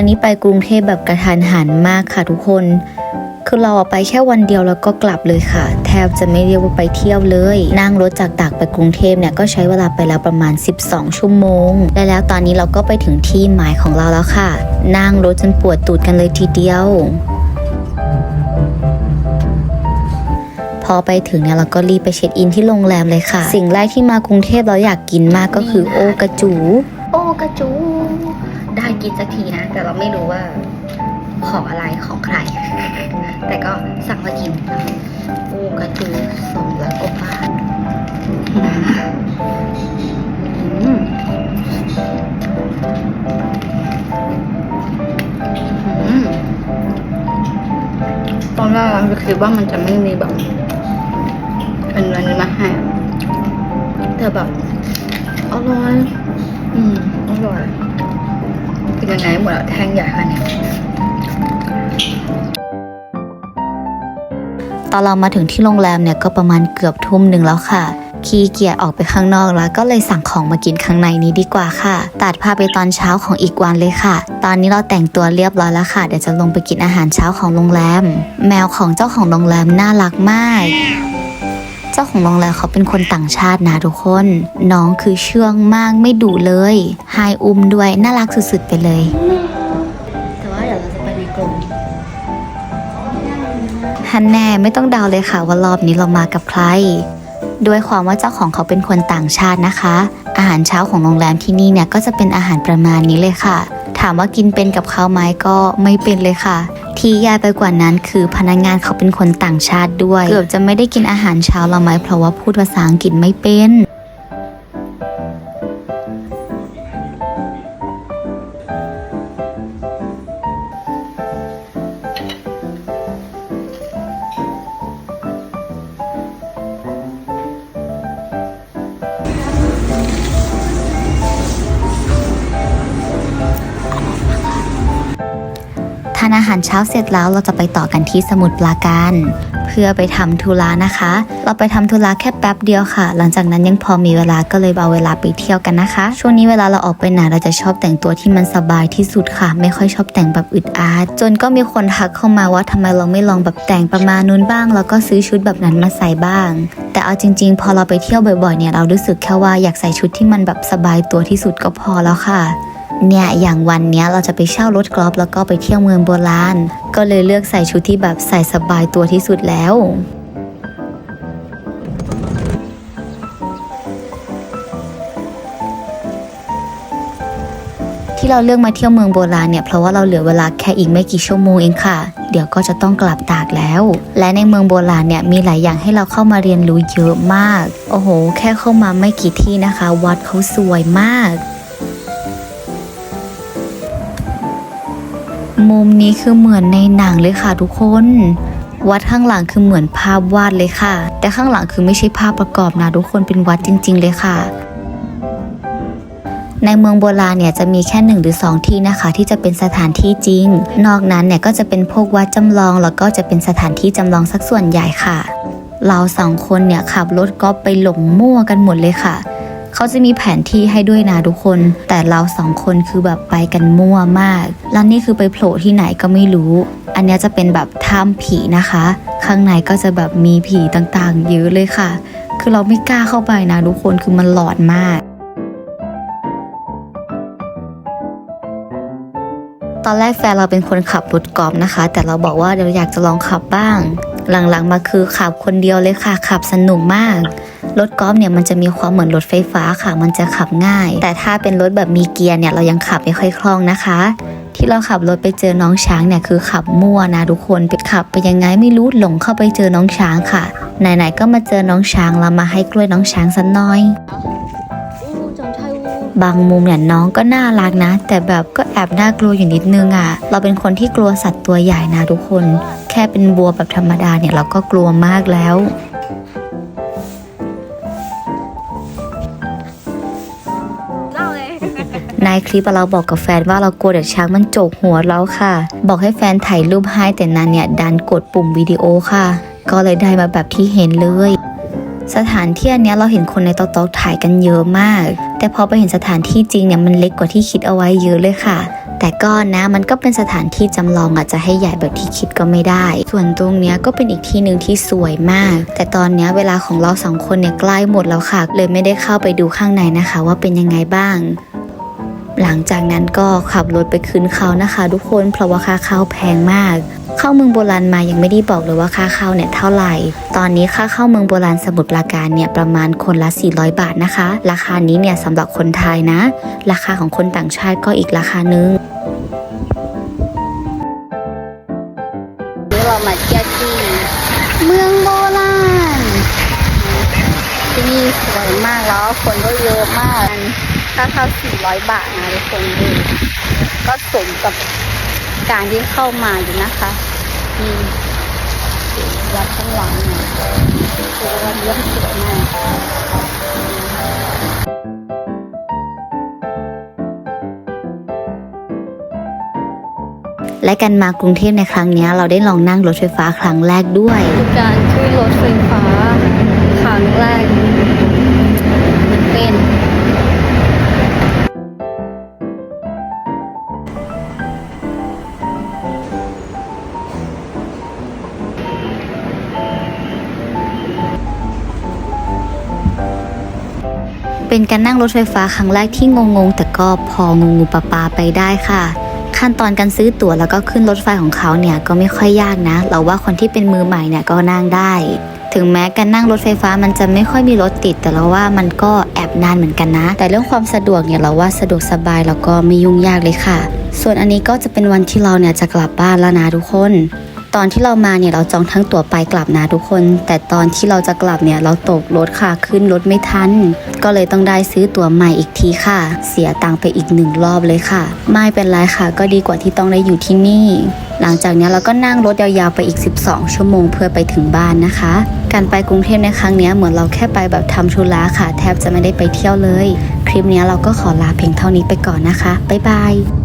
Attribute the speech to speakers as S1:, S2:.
S1: วันนี้ไปกรุงเทพแบบกระทันหันมากค่ะทุกคน คือเราไปแค่วันเดียวแล้วก็กลับเลยค่ะ แทบจะไม่เรียกว่าไปเที่ยวเลย นั่งรถจากตากไปกรุงเทพเนี่ยก็ใช้เวลาไปแล้วประมาณ 12 ชั่วโมง และแล้วตอนนี้เราก็ไปถึงที่หมายของเราแล้วค่ะ นั่งรถจนปวดตูดกันเลยทีเดียวพอไปถึงเนี่ยเราก็รีบไปเช็คอินที่โรงแรมเลยค่ะ สิ่งแรกที่มากรุงเทพเราอยากกินมากก็คือโอกระจู กินสักทีนะ แต่เราไม่รู้ว่าของอะไรของใคร แต่ก็สั่งมากินโอกระจูสองร้อยกว่าบาทอืมตอนแรกเราคิดว่ามันจะไม่มีแบบเป็นอันนี้มาให้แต่แบบอร่อย อืมอร่อย กินยังไงหมดแล้วแท่งใหญ่ขนาดนี้ตอนเรามาถึงที่โรงแรมเนี่ยก็ประมาณเกือบทุ่มหนึ่งแล้วค่ะ ขี้เกียจออกไปข้างนอกแล้วก็เลยสั่งของมากินข้างในนี้ดีกว่าค่ะ ตัดภาพไปตอนเช้าของอีกวันเลยค่ะ ตอนนี้เราแต่งตัวเรียบร้อยแล้วค่ะ เดี๋ยวจะลงไปกินอาหารเช้าของโรงแรม แมวของเจ้าของโรงแรมน่ารักมาก เจ้าของโรงแรมเขาเป็นคนต่างชาตินะทุกคน น้องคือเชื่องมากไม่ดุเลยไฮอุ้มด้วยน่ารักสุดๆไปเลย แต่ว่าเดี๋ยวเราจะไปในกรงฮันแน่ไม่ต้องเดาเลยค่ะว่ารอบนี้เรามากับใครด้วยความว่าเจ้าของเขาเป็นคนต่างชาตินะคะ อาหารเช้าของโรงแรมที่นี่เนี่ยก็จะเป็นอาหารประมาณนี้เลยค่ะ ถามว่ากินเป็นกับเขาไหมก็ไม่เป็นเลยค่ะ ที่แย่ไปกว่านั้นคือพนักงานเขาเป็นคนต่างชาติด้วย เกือบจะไม่ได้กินอาหารเช้าเราไหมเพราะว่าพูดภาษาอังกฤษไม่เป็นานอาหารเช้าเสร็จแล้วเราจะไปต่อกันที่สมุทรปราการ เพื่อไปทำธุระนะคะ เราไปทำธุระแค่แป๊บเดียวค่ะ หลังจากนั้นยังพอมีเวลาก็เลยเอาเวลาไปเที่ยวกันนะคะ ช่วงนี้เวลาเราออกไปไหนเราจะชอบแต่งตัวที่มันสบายที่สุดค่ะ ไม่ค่อยชอบแต่งแบบอึดอัดจนก็มีคนทักเข้ามาว่าทำไมเราไม่ลองแบบแต่งประมาณนู้นบ้าง แล้วก็ซื้อชุดแบบนั้นมาใส่บ้าง แต่เอาจริง ๆ พอเราไปเที่ยวบ่อยๆเนี่ยเรารู้สึกแค่ว่าอยากใส่ชุดที่มันแบบสบายตัวที่สุดก็พอแล้วค่ะ เนี่ยอย่างวันเนี้ยเราจะไปเช่ารถกอล์ฟแล้วก็ไปเที่ยวเมืองโบราณ ก็เลยเลือกใส่ชุดที่แบบใส่สบายตัวที่สุดแล้วที่เราเลือกมาเที่ยวเมืองโบราณเนี่ยเพราะว่าเราเหลือเวลาแค่อีกไม่กี่ชั่วโมงเองค่ะ เดี๋ยวก็จะต้องกลับตากแล้ว และในเมืองโบราณเนี่ยมีหลายอย่างให้เราเข้ามาเรียนรู้เยอะมาก โอ้โห แค่เข้ามาไม่กี่ที่นะคะ วัดเขาสวยมาก มุมนี้คือเหมือนในหนังเลยค่ะทุกคน วัดข้างหลังคือเหมือนภาพวาดเลยค่ะ แต่ข้างหลังคือไม่ใช่ภาพประกอบนะทุกคนเป็นวัดจริง ๆ เลยค่ะในเมืองโบราณเนี่ยจะมีแค่หนึ่งหรือสองที่นะคะ ที่จะเป็นสถานที่จริง นอกนั้นเนี่ยก็จะเป็นพวกวัดจำลอง แล้วก็จะเป็นสถานที่จำลองสักส่วนใหญ่ค่ะ เราสองคนเนี่ยขับรถก็ไปหลงมั่วกันหมดเลยค่ะ เขาจะมีแผนที่ให้ด้วยนะทุกคน แต่เราสองคนคือแบบไปกันมั่วมาก แล้วนี่คือไปโผล่ที่ไหนก็ไม่รู้ อันนี้จะเป็นแบบถ้ำผีนะคะ ข้างในก็จะแบบมีผีต่างๆ เยอะเลยค่ะ คือเราไม่กล้าเข้าไปนะทุกคนคือมันหลอนมากตอนแรกแฟนเราเป็นคนขับรถกอล์ฟนะคะ แต่เราบอกว่าเดี๋ยวอยากจะลองขับบ้าง หลังๆมาคือขับคนเดียวเลยค่ะ ขับสนุกมาก รถกอล์ฟเนี่ยมันจะมีความเหมือนรถไฟฟ้าค่ะ มันจะขับง่าย แต่ถ้าเป็นรถแบบมีเกียร์เนี่ยเรายังขับไม่ค่อยคล่องนะคะ ที่เราขับรถไปเจอน้องช้างเนี่ยคือขับมั่วนะทุกคนไปขับไปยังไงไม่รู้หลงเข้าไปเจอน้องช้างค่ะ ไหนๆก็มาเจอน้องช้างเรามาให้กล้วยน้องช้างสักหน่อยบางมุมเนี่ยน้องก็น่ารักนะ แต่แบบก็แอบน่ากลัวอยู่นิดนึงอะ่ะ เราเป็นคนที่กลัวสัตว์ตัวใหญ่นะทุกคน แค่เป็นบัวแบบธรรมดาเนี่ยเราก็กลัวมากแล้ว ในคลิปเราบอกกับแฟนว่าเรากลัวเดี๋ยวช้างมันโจกหัวเราค่ะ บอกให้แฟนถ่ายรูปให้แต่นานเนี่ยดันกดปุ่มวิดีโอค่ะ ก็เลยได้มาแบบที่เห็นเลย สถานที่อันเนี้ยเราเห็นคนในตอกตอกถ่ายกันเยอะมาก แต่พอไปเห็นสถานที่จริงเนี่ยมันเล็กกว่าที่คิดเอาไว้เยอะเลยค่ะ แต่ก็นะมันก็เป็นสถานที่จำลองอาจจะให้ใหญ่แบบที่คิดก็ไม่ได้ ส่วนตรงเนี้ยก็เป็นอีกที่หนึ่งที่สวยมาก แต่ตอนเนี้ยเวลาของเราสองคนเนี่ยใกล้หมดแล้วค่ะ เลยไม่ได้เข้าไปดูข้างในนะคะ ว่าเป็นยังไงบ้าง หลังจากนั้นก็ขับรถไปขึ้นเขานะคะ ทุกคนเพราะว่าค่าเข้าแพงมาก เข้าเมืองโบราณมายังไม่ได้บอกเลยว่าค่าเข้าเนี่ยเท่าไหร่ ตอนนี้ค่าเข้าเมืองโบราณสมุทรปราการเนี่ยประมาณคนละ 400 บาทนะคะ ราคานี้เนี่ยสำหรับคนไทยนะ ราคาของคนต่างชาติก็อีกราคานึง
S2: เรามาเที่ยวที่เมืองโบราณที่นี่สวยมากแล้วคนก็เยอะมาก ค่าเข้า400 บาทนะทุกคนดูก็สมกับการที่เข้ามาอยู่นะคะมีวัดข้างหลังเนี่ยคือวัดเยี่ยมสวยมาก
S1: และกันมากรุงเทพในครั้งเนี้ยเราได้ลองนั่งรถไฟฟ้าครั้งแรกด้วย
S2: การขึ้นรถไฟ เป็น
S1: การนั่งรถไฟฟ้าครั้งแรกที่งงๆ แต่ก็พองงูปลาปาไปได้ค่ะ ขั้นตอนการซื้อตั๋วแล้วก็ขึ้นรถไฟของเขาเนี่ยก็ไม่ค่อยยากนะ เราว่าคนที่เป็นมือใหม่เนี่ยก็นั่งได้ ถึงแม้การนั่งรถไฟฟ้ามันจะไม่ค่อยมีรถติด แต่เราว่ามันก็แอบนานเหมือนกันนะ แต่เรื่องความสะดวกเนี่ยเราว่าสะดวกสบายแล้วก็ไม่ยุ่งยากเลยค่ะ ส่วนอันนี้ก็จะเป็นวันที่เราเนี่ยจะกลับบ้านแล้วนะทุกคน อนที่เรามาเนี่ยเราจองทั้งตั๋วไปกลับนะทุกคน แต่ตอนที่เราจะกลับเนี่ยเราตกรถค่ะขึ้นรถไม่ทัน ก็เลยต้องได้ซื้อตั๋วใหม่อีกทีค่ะ เสียตังค์ไปอีกหนึ่งรอบเลยค่ะ ไม่เป็นไรค่ะ ก็ดีกว่าที่ต้องได้อยู่ที่นี่ หลังจากนี้เราก็นั่งรถยาวๆไปอีก 12 ชั่วโมงเพื่อไปถึงบ้านนะคะ การไปกรุงเทพในครั้งนี้เหมือนเราแค่ไปแบบทำธุระค่ะ แทบจะไม่ได้ไปเที่ยวเลย คลิปนี้เราก็ขอลาเพียงเท่านี้ไปก่อนนะคะบ๊ายบาย